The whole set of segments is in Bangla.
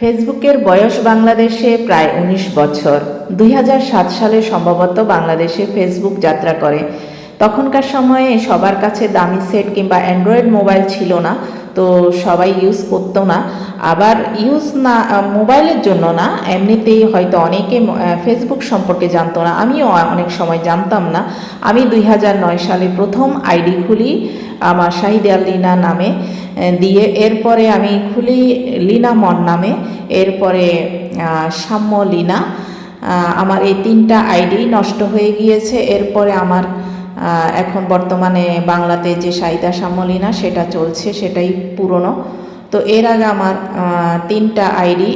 ফেসবুকের বয়স বাংলাদেশে প্রায় উনিশ বছর। দুই হাজার সাত সালে সম্ভবত বাংলাদেশে ফেসবুক যাত্রা করে। তখনকার সময়ে সবার কাছে দামি সেট কিংবা অ্যান্ড্রয়েড মোবাইল ছিল না, তো সবাই ইউজ করতো না। আবার ইউজ না, মোবাইলের জন্য না, এমনিতেই হয়তো অনেকে ফেসবুক সম্পর্কে জানতো না। আমিও অনেক সময় জানতাম না। আমি দুই হাজার নয় সালে প্রথম আইডি খুলি আমার শাহিদা লিনা নামে। দিয়ে এরপরে আমি খুলি লিনা মন নামে। এরপরে সাম্য লিনা। আমার এই তিনটা আইডি নষ্ট হয়ে গিয়েছে। এরপরে আমার এখন বর্তমানে বাংলাতে যে সাইদা সাম্য লীনা, সেটা চলছে, সেটাই পুরনো। তো এর আগে আমার তিনটা আইডি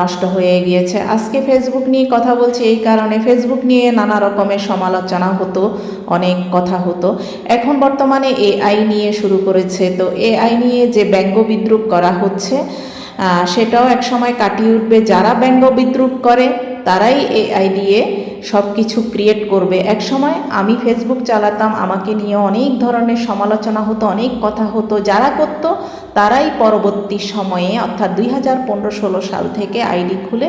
নষ্ট হয়ে গিয়েছে। আজকে ফেসবুক নিয়ে কথা বলছি এই কারণে। ফেসবুক নিয়ে নানা রকমের সমালোচনা হতো, অনেক কথা হতো। এখন বর্তমানে এআই নিয়ে শুরু করেছে। তো এআই নিয়ে যে ব্যঙ্গ বিদ্রুপ করা হচ্ছে সেটাও এক সময় কাটিয়ে উঠবে। যারা ব্যঙ্গ বিদ্রুপ করে, তারাই এআই দিয়ে সব কিছু ক্রিয়েট করবে। এক সময় আমি ফেসবুক চালাতাম, আমাকে নিয়ে অনেক ধরনের সমালোচনা হতো, অনেক কথা হতো। যারা করতো, তারাই পরবর্তী সময়ে, অর্থাৎ দুই হাজার পনেরো ষোলো সাল থেকে আইডি খুলে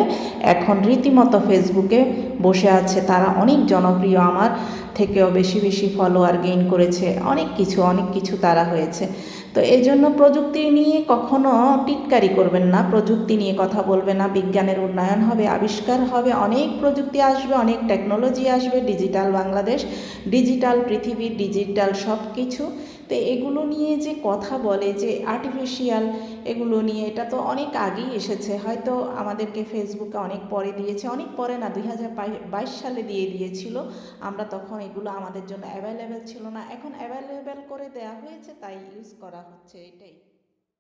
এখন রীতিমতো ফেসবুকে বসে আছে। তারা অনেক জনপ্রিয় আমার থেকেও বেশি বেশি ফলোয়ার গেইন করেছে। অনেক কিছু অনেক কিছু তারা হয়েছে। তো এই জন্য প্রযুক্তি নিয়ে কখনো টিটকারি করবেন না। প্রযুক্তি নিয়ে কথা বলবে না। বিজ্ঞানের উন্নয়ন হবে, আবিষ্কার হবে, অনেক প্রযুক্তি আসবে, অনেক টেকনোলজি আসবে, ডিজিটাল বাংলাদেশ, ডিজিটাল পৃথিবী, ডিজিটাল সব কিছু তো এগুলো নিয়ে যে কথা বলে, যে আর্টিফিশিয়াল এগুলো নিয়ে, এটা তো অনেক আগেই এসেছে। হয়তো আমাদেরকে ফেসবুকে অনেক পরে দিয়েছে, অনেক পরে না, দুই হাজার বাইশ সালে দিয়ে দিয়েছিল। আমরা তখন এগুলো আমাদের জন্য অ্যাভেলেবেল ছিল না। এখন অ্যাভেলেবেল করে দেওয়া হয়েছে, তাই ইউজ করা হচ্ছে এটাই।